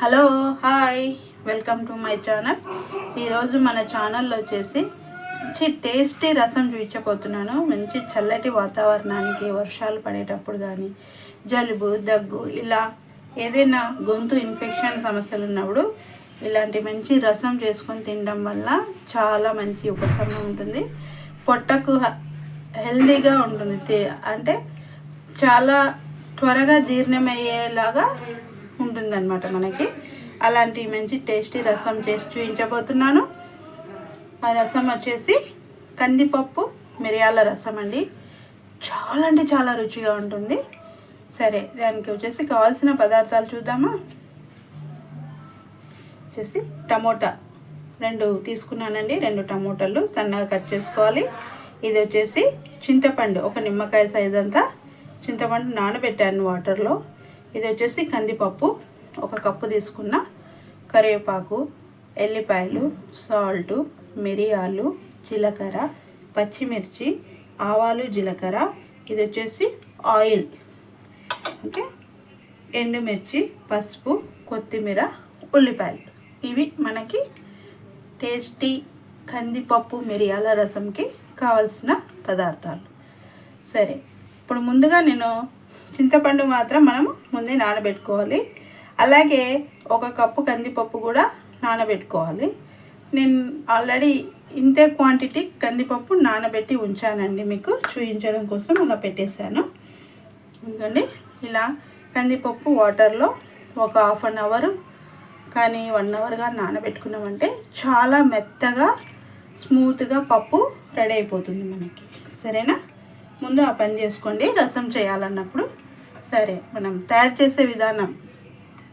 Hello. Hi welcome to my channel. ఈరోజు మన ఛానల్లో వచ్చేసి మంచి టేస్టీ రసం చూపించబోతున్నాను. మంచి చల్లటి వాతావరణానికి వర్షాలు పడేటప్పుడు కానీ జలుబు దగ్గు ఇలా ఏదైనా గొంతు ఇన్ఫెక్షన్ సమస్యలు ఉన్నప్పుడు ఇలాంటి మంచి రసం చేసుకొని తినడం వల్ల చాలా మంచి ఉపశమనం ఉంటుంది. పొట్టకు హెల్దీగా ఉంటుంది. అంటే చాలా త్వరగా జీర్ణమయ్యేలాగా ఉంటుందన్నమాట మనకి. అలాంటి మంచి టేస్టీ రసం చేసి చూపించబోతున్నాను ఆ రసం వచ్చేసి కందిపప్పు మిరియాల రసం అండి. చాలా అంటే చాలా రుచిగా ఉంటుంది. సరే దానికి వచ్చేసి కావాల్సిన పదార్థాలు చూద్దామా? వచ్చేసి టమోటా రెండు తీసుకున్నానండి. రెండు టమోటాలు సన్నగా కట్ చేసుకోవాలి. ఇది వచ్చేసి చింతపండు ఒక నిమ్మకాయ సైజ్ అంతా చింతపండు నానబెట్టాను వాటర్లో ఇది వచ్చేసి కందిపప్పు ఒక కప్పు తీసుకున్న కరివేపాకు ఎల్లిపాయలు సాల్ట్ మిరియాలు జీలకర్ర పచ్చిమిర్చి ఆవాలు జీలకర్ర ఇది వచ్చేసి ఆయిల్. ఓకే? ఎండుమిర్చి పసుపు కొత్తిమీర ఉల్లిపాయలు. ఇవి మనకి టేస్టీ కందిపప్పు మిరియాల రసంకి కావలసిన పదార్థాలు. సరే ఇప్పుడు ముందుగా నేను చింతపండు మాత్రం మనం ముందే నానబెట్టుకోవాలి. అలాగే ఒక కప్పు కందిపప్పు కూడా నానబెట్టుకోవాలి. నేను ఆల్రెడీ ఇంతే క్వాంటిటీ కందిపప్పు నానబెట్టి ఉంచానండి మీకు చూపించడం కోసం అలా పెట్టేశాను. ఎందుకండి ఇలా కందిపప్పు వాటర్లో ఒక హాఫ్ అన్ అవర్ కానీ వన్ అవర్గా నానబెట్టుకున్నామంటే చాలా మెత్తగా స్మూత్గా పప్పు రెడీ అయిపోతుంది మనకి. సరేనా? ముందు ఆ పని చేసుకోండి. రసం చేయాలన్నప్పుడు సరే మనం తయారు చేసే విధానం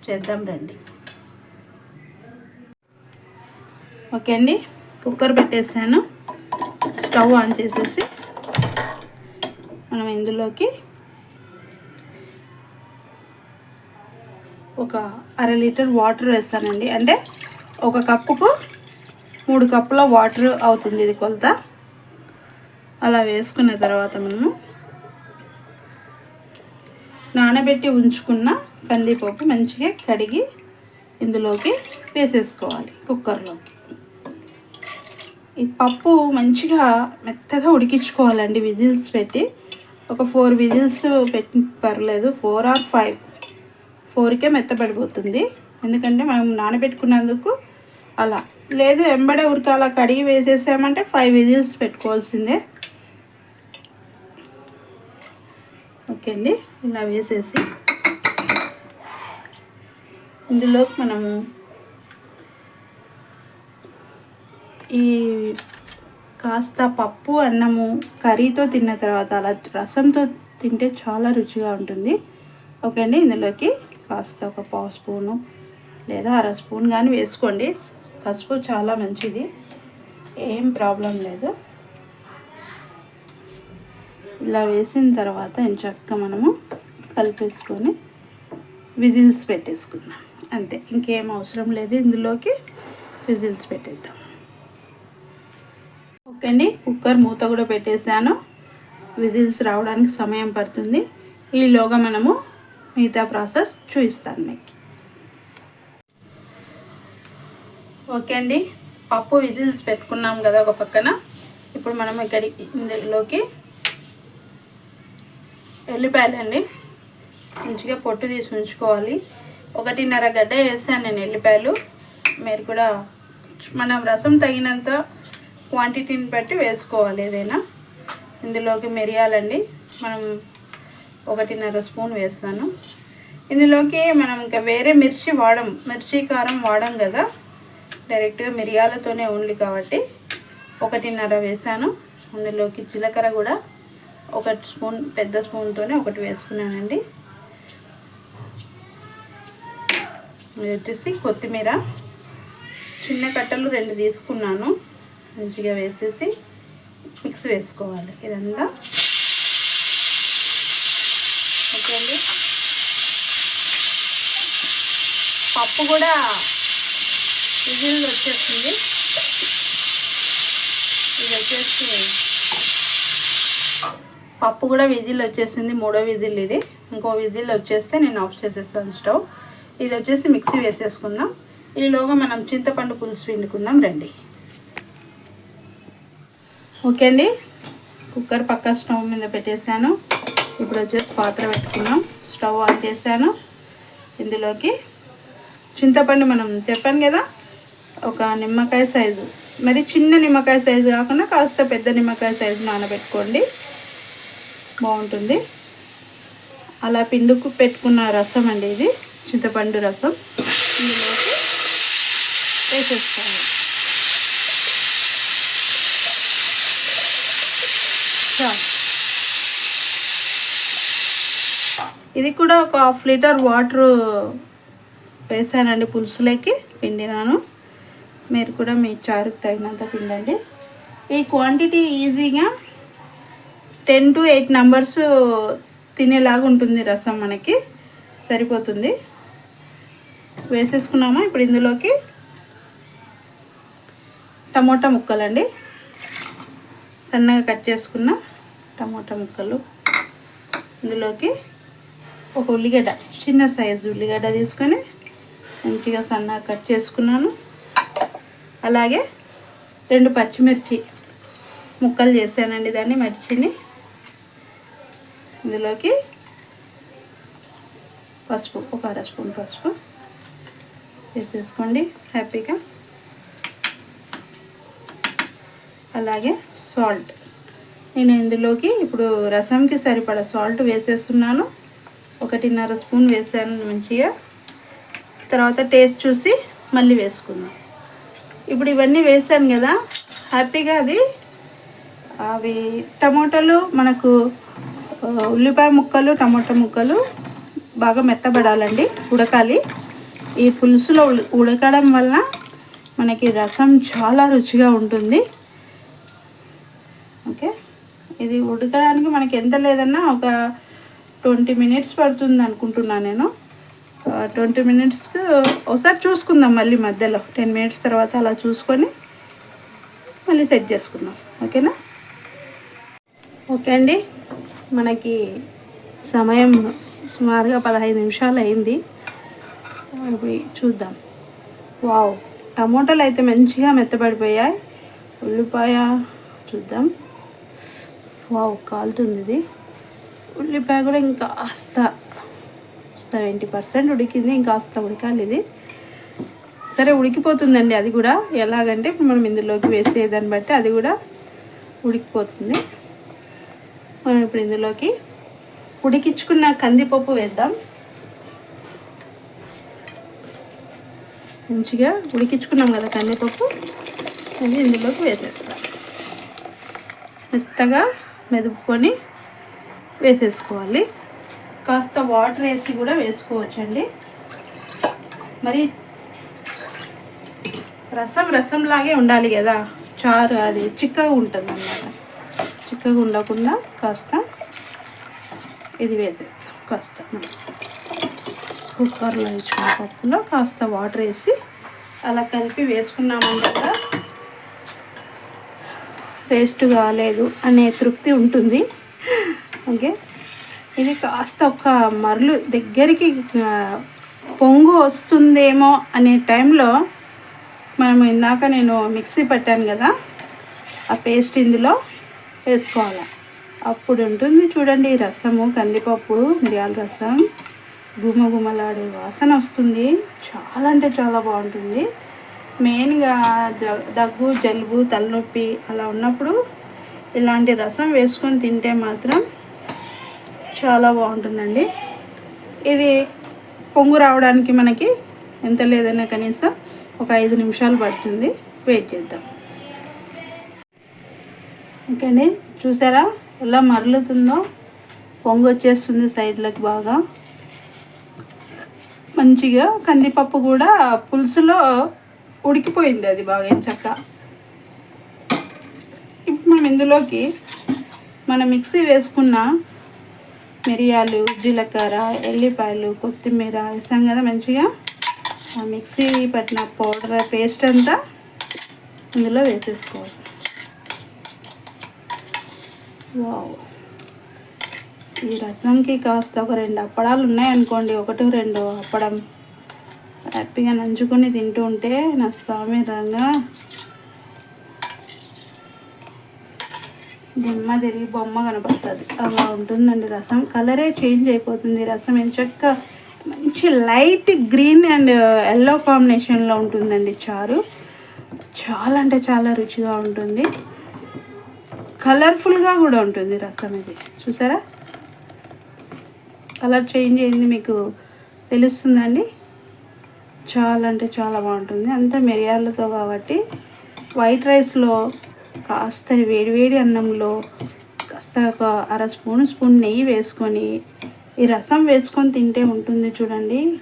చేద్దాం రండి. ఓకే అండి కుక్కర్ పెట్టేసాను. స్టవ్ ఆన్ చేసేసి మనం ఇందులోకి ఒక అర లీటర్ వాటర్ వేస్తానండి. అంటే ఒక కప్పుకు మూడు కప్పుల వాటర్ అవుతుంది ఇది కొలత. అలా వేసుకున్న తర్వాత మనము నానబెట్టి ఉంచుకున్న కందిపప్పు మంచిగా కడిగి ఇందులోకి వేసేసుకోవాలి కుక్కర్లోకి. ఈ పప్పు మంచిగా మెత్తగా ఉడికించుకోవాలండి విజిల్స్ పెట్టి. ఒక ఫోర్ విజిల్స్ పెట్టి పర్లేదు ఫోర్ ఆర్ ఫైవ్. ఫోర్కే మెత్తపడిపోతుంది ఎందుకంటే మనం నానబెట్టుకున్నందుకు అలా. లేదు ఎంబడే ఉరికి అలా కడిగి వేసేసామంటే ఫైవ్ విజిల్స్ పెట్టుకోవాల్సిందే. ఓకే అండి. ఇలా వేసేసి ఇందులోకి మనము ఈ కాస్త పప్పు అన్నము కర్రీతో తిన్న తర్వాత అలా రసంతో తింటే చాలా రుచిగా ఉంటుంది. ఓకే అండి. ఇందులోకి కాస్త ఒక పావు స్పూను లేదా అర స్పూన్ కానీ వేసుకోండి. పసుపు చాలా మంచిది. ఏం ప్రాబ్లం లేదు. ఇలా వేసిన తర్వాత చక్కగా మనము కలిపేసుకొని విజిల్స్ పెట్టేసుకుందాం. అంతే ఇంకేం అవసరం లేదు ఇందులోకి విజిల్స్ పెట్టేద్దాం. ఓకే అండి కుక్కర్ మూత కూడా పెట్టేశాను. విజిల్స్ రావడానికి సమయం పడుతుంది. ఈలోగా మనము మిగతా ప్రాసెస్ చూపిస్తాను మీకు. ఓకే అండి పప్పు విజిల్స్ పెట్టుకున్నాం కదా ఒక పక్కన. ఇప్పుడు మనం ఇక్కడికి ఇందులోకి ఎల్లిపాయలండి మంచిగా పొట్టు తీసి ఉంచుకోవాలి. ఒకటిన్నర గడ్డ వేస్తాను నేను ఎల్లిపాయలు మీరు కూడా మనం రసం తగినంత క్వాంటిటీని బట్టి వేసుకోవాలి ఏదైనా. ఇందులోకి మిరియాలండి. మనం ఒకటిన్నర స్పూన్ వేస్తాను. ఇందులోకి మనం ఇంకా వేరే మిర్చి వాడం మిర్చి కారం వాడం కదా. డైరెక్ట్గా మిరియాలతోనే ఓన్లీ కాబట్టి ఒకటిన్నర వేసాను. అందులోకి జీలకర్ర కూడా ఒక స్పూన్ పెద్ద స్పూన్తోనే ఒకటి వేసుకున్నానండి. ఇది వచ్చేసి కొత్తిమీర. చిన్న కట్టలు రెండు తీసుకున్నాను. మంచిగా వేసేసి మిక్స్ వేసుకోవాలి. ఇదంతా ఓకే అండి పప్పు కూడా విజిల్ వచ్చేస్తుంది ఇది వచ్చేసి పప్పు కూడా విజిల్ వచ్చేసింది మూడో విజిల్ ఇది. ఇంకో విజిల్ వచ్చేస్తే నేను ఆఫ్ చేసేస్తాను స్టవ్. ఇది వచ్చేసి మిక్సీ వేసేసుకుందాం. ఈలోగా మనం చింతపండు పులుసు పిండుకుందాం రండి. ఓకే అండి? కుక్కర్ పక్క స్టవ్ మీద పెట్టేశాను. ఇప్పుడు వచ్చేసి పాత్ర పెట్టుకున్నాం స్టవ్ ఆన్ చేశాను. ఇందులోకి చింతపండు మనం చెప్పాను కదా ఒక నిమ్మకాయ సైజు. మరి చిన్న నిమ్మకాయ సైజు కాకుండా కాస్త పెద్ద నిమ్మకాయ సైజు నానబెట్టుకోండి. బాగుంటుంది. అలా పిండుకు పెట్టుకున్న రసం అండి ఇది చింతపండు రసం. ఇందులోకి వేసేస్తాను ఇది కూడా ఒక హాఫ్ లీటర్ వాటర్ వేసానండి పులుసులోకి పిండినాను. మీరు కూడా మీ చారుకు తగినంత పిండండి. ఈ క్వాంటిటీ ఈజీగా టెన్ టు ఎయిట్ నంబర్స్ తినేలాగా ఉంటుంది రసం మనకి. సరిపోతుంది. వేసేసుకున్నామా? ఇప్పుడు ఇందులోకి టమోటా ముక్కలండి. సన్నగా కట్ చేసుకున్న టమోటా ముక్కలు. ఇందులోకి ఒక ఉల్లిగడ్డ చిన్న సైజు ఉల్లిగడ్డ తీసుకొని మంచిగా సన్నగా కట్ చేసుకున్నాను. అలాగే రెండు పచ్చిమిర్చి ముక్కలు చేశానండి దాన్ని మిర్చిని. ఇందులోకి పసుపు ఒక అర స్పూన్ పసుపు. వేసేసుకోండి హ్యాపీగా. అలాగే సాల్ట్. నేను ఇందులోకి ఇప్పుడు రసంకి సరిపడా సాల్ట్ వేసేస్తున్నాను. ఒకటిన్నర స్పూన్ వేసాను మంచిగా. తర్వాత టేస్ట్ చూసి మళ్ళీ వేసుకుందాం. ఇప్పుడు ఇవన్నీ వేసాను కదా హ్యాపీగా అది. అవి టమోటాలు మనకు ఉల్లిపాయ ముక్కలు టమాటా ముక్కలు బాగా మెత్తబడాలండి ఉడకాలి. ఈ పులుసులో ఉడకడం వల్ల మనకి రసం చాలా రుచిగా ఉంటుంది. ఓకే? ఇది ఉడకడానికి మనకి ఎంత లేదన్నా ఒక ట్వంటీ మినిట్స్ పడుతుంది అనుకుంటున్నాను నేను. ట్వంటీ మినిట్స్కి ఒకసారి చూసుకుందాం మళ్ళీ మధ్యలో. టెన్ మినిట్స్ తర్వాత అలా చూసుకొని మళ్ళీ సెట్ చేసుకుందాం. ఓకేనా? ఓకే అండి. మనకి సమయం సుమారుగా పదహైదు నిమిషాలు అయింది. ఇప్పుడు చూద్దాం. వావ్! టమోటాలు అయితే మంచిగా మెత్తబడిపోయాయి. ఉల్లిపాయ చూద్దాం. వావ్! కాలుతుంది ఇది. ఉల్లిపాయ కూడా ఇంకా కాస్త సెవెంటీ పర్సెంట్ ఉడికింది. ఇంకా కాస్త ఉడకాలి ఇది. సరే ఉడికిపోతుందండి అది కూడా. ఎలాగంటే ఇప్పుడు మనం ఇందులోకి వేసేదాన్ని బట్టి అది కూడా ఉడికిపోతుంది. మనం ఇప్పుడు ఇందులోకి ఉడికించుకున్న కందిపప్పు వేద్దాం. మంచిగా ఉడికించుకున్నాం కదా కందిపప్పు. అది ఇందులోకి వేసేస్తాం. మెత్తగా మెదుపుకొని వేసేసుకోవాలి. కాస్త వాటర్ వేసి కూడా వేసుకోవచ్చండి. మరి రసం రసంలాగే ఉండాలి కదా. చారు అది చిక్కగా ఉంటుంది అన్నమాట చిక్కగా ఉండకుండా కాస్త ఇది వేసేద్దాం. కాస్త కుక్కర్లో వేసుకున్న పప్పులో కాస్త వాటర్ వేసి అలా కలిపి వేసుకున్నామంటే కూడా వేస్ట్ కాలేదు అనే తృప్తి ఉంటుంది. ఓకే? ఇది కాస్త ఒక మరలు దగ్గరికి పొంగు వస్తుందేమో అనే టైంలో మనం ఇందాక నేను మిక్సీ పెట్టాను కదా ఆ పేస్ట్ ఇందులో వేసుకోవాలి. అప్పుడు ఉంటుంది చూడండి ఈ రసము కందిపప్పు మిరియాల రసం. గుమ గుమలాడే వాసన వస్తుంది. చాలా అంటే చాలా బాగుంటుంది. మెయిన్గా జ- దగ్గు జలుబు తలనొప్పి అలా ఉన్నప్పుడు ఇలాంటి రసం వేసుకొని తింటే మాత్రం చాలా బాగుంటుందండి. ఇది పొంగు రావడానికి మనకి ఎంత లేదన్నా కనీసం ఒక ఐదు నిమిషాలు పడుతుంది. వెయిట్ చేద్దాం. ఓకే అండి. చూసారా? ఎలా మరలుతుందో? పొంగు వచ్చేస్తుంది సైడ్లకు బాగా. మంచిగా కందిపప్పు కూడా పులుసులో ఉడికిపోయింది అది బాగా ఎంచక్క ఇప్పుడు మనం ఇందులోకి మనం మిక్సీ వేసుకున్న మిరియాలు జీలకర్ర ఎల్లిపాయలు కొత్తిమీర వేసాం కదా మంచిగా. ఆ మిక్సీ పట్టిన పౌడర్ పేస్ట్ అంతా ఇందులో వేసేసుకోవాలి. వావ్. ఈ రసంకి కాస్త ఒక రెండు అప్పడాలు ఉన్నాయనుకోండి ఒకటి రెండు అప్పడం. హ్యాపీగా నంచుకొని తింటూ ఉంటే నా స్వామి రంగా దిమ్మ తిరిగి బొమ్మ కనపడుతుంది. అలా ఉంటుందండి రసం. కలరే చేంజ్ అయిపోతుంది రసం. ఎంచక్క మంచి లైట్ గ్రీన్ అండ్ ఎల్లో కాంబినేషన్లో ఉంటుందండి చారు. చాలా అంటే చాలా రుచిగా ఉంటుంది. కలర్ఫుల్గా కూడా ఉంటుంది రసం ఇది. చూసారా? కలర్ చేంజ్ అయింది మీకు తెలుస్తుందండి. చాలా అంటే చాలా బాగుంటుంది. అంతా మిరియాలతో కాబట్టి వైట్ రైస్లో కాస్త వేడివేడి అన్నంలో కాస్త ఒక అర స్పూన్ స్పూన్ నెయ్యి వేసుకొని ఈ రసం వేసుకొని తింటే ఉంటుంది చూడండి.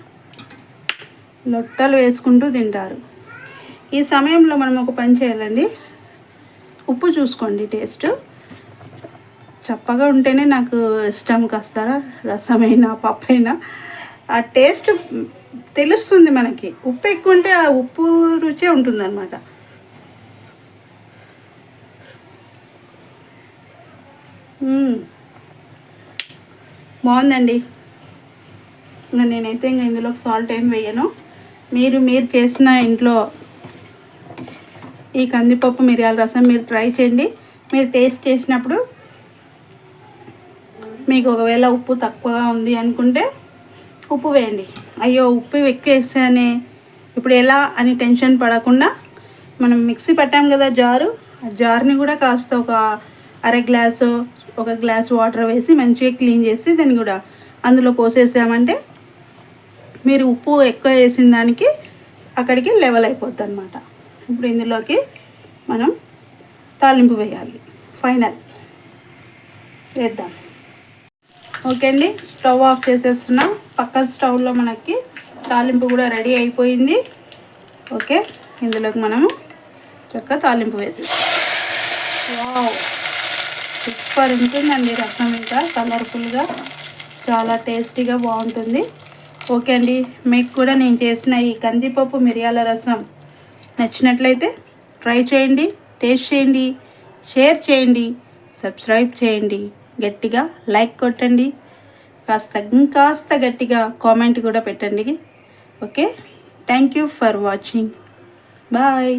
లొట్టలు వేసుకుంటూ తింటారు. ఈ సమయంలో మనం ఒక పని చేయాలండి. ఉప్పు చూసుకోండి టేస్ట్. చప్పగా ఉంటేనే నాకు ఇష్టం కాస్త రసమైనా పప్పైనా. ఆ టేస్ట్ తెలుస్తుంది మనకి. ఉప్పు ఎక్కువ ఉంటే ఆ ఉప్పు రుచే ఉంటుంది అనమాట బాగుందండి. నేనైతే ఇంకా ఇందులో సాల్ట్ ఏం వేయను. మీరు మీరు చేసిన ఇంట్లో ఈ కందిపప్పు మిరియాల రసం మీరు ట్రై చేయండి. మీరు టేస్ట్ చేసినప్పుడు మీకు ఒకవేళ ఉప్పు తక్కువగా ఉంది అనుకుంటే ఉప్పు వేయండి. అయ్యో ఉప్పు ఎక్కువ వేస్తానే ఇప్పుడు ఎలా అని టెన్షన్ పడకుండా మనం మిక్సీ పెట్టాం కదా జారు ఆ జార్ని కూడా కాస్త ఒక అర గ్లాసు ఒక గ్లాస్ వాటర్ వేసి మంచిగా క్లీన్ చేసి దాన్ని కూడా అందులో పోసేసామంటే మీరు ఉప్పు ఎక్కువ వేసిన దానికి అక్కడికి లెవెల్ అయిపోద్ది అనమాట ఇప్పుడు ఇందులోకి మనం తాలింపు వేయాలి. ఫైనల్ వేద్దాం. ఓకే అండి స్టవ్ ఆఫ్ చేసేస్తున్నాం. పక్కన స్టవ్లో మనకి తాలింపు కూడా రెడీ అయిపోయింది. ఓకే ఇందులోకి మనము చక్కగా తాలింపు వేసేస్తాం వావ్ సూపర్ ఉంటుందండి రసం ఇంకా కలర్ఫుల్గా చాలా టేస్టీగా బాగుంటుంది. ఓకే అండి మీకు కూడా నేను చేసిన ఈ కందిపప్పు మిరియాల రసం నచ్చినట్లయితే ట్రై చేయండి టేస్ట్ చేయండి షేర్ చేయండి సబ్స్క్రైబ్ చేయండి గట్టిగా లైక్ కొట్టండి కాస్త ఇంకాస్త గట్టిగా కామెంట్ కూడా పెట్టండి. Okay? Thank you for watching. Bye.